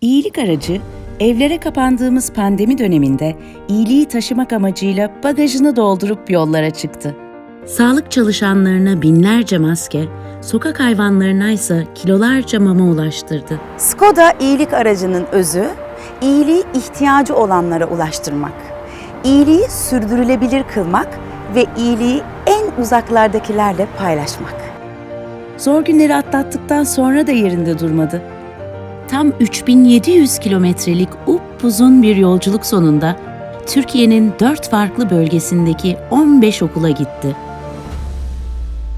İyilik aracı, evlere kapandığımız pandemi döneminde iyiliği taşımak amacıyla bagajını doldurup yollara çıktı. Sağlık çalışanlarına binlerce maske, sokak hayvanlarına ise kilolarca mama ulaştırdı. Skoda iyilik aracının özü, iyiliği ihtiyacı olanlara ulaştırmak, iyiliği sürdürülebilir kılmak ve iyiliği en uzaklardakilerle paylaşmak. Zor günleri atlattıktan sonra da yerinde durmadı. Tam 3700 kilometrelik upuzun bir yolculuk sonunda Türkiye'nin dört farklı bölgesindeki 15 okula gitti.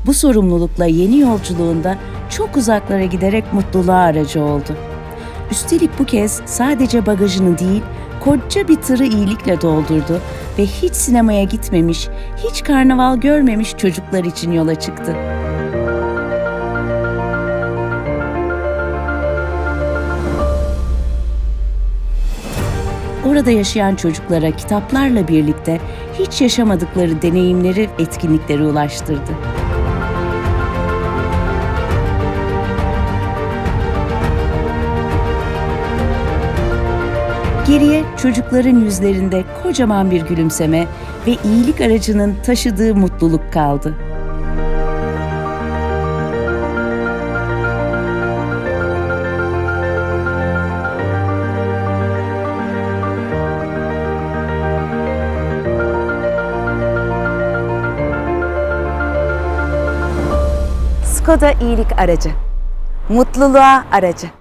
Bu sorumlulukla yeni yolculuğunda çok uzaklara giderek mutluluğa aracı oldu. Üstelik bu kez sadece bagajını değil, koca bir tırı iyilikle doldurdu ve hiç sinemaya gitmemiş, hiç karnaval görmemiş çocuklar için yola çıktı. Orada yaşayan çocuklara kitaplarla birlikte hiç yaşamadıkları deneyimleri, etkinlikleri ulaştırdı. Geriye çocukların yüzlerinde kocaman bir gülümseme ve iyilik aracının taşıdığı mutluluk kaldı. Skoda iyilik aracı, mutluluğa aracı.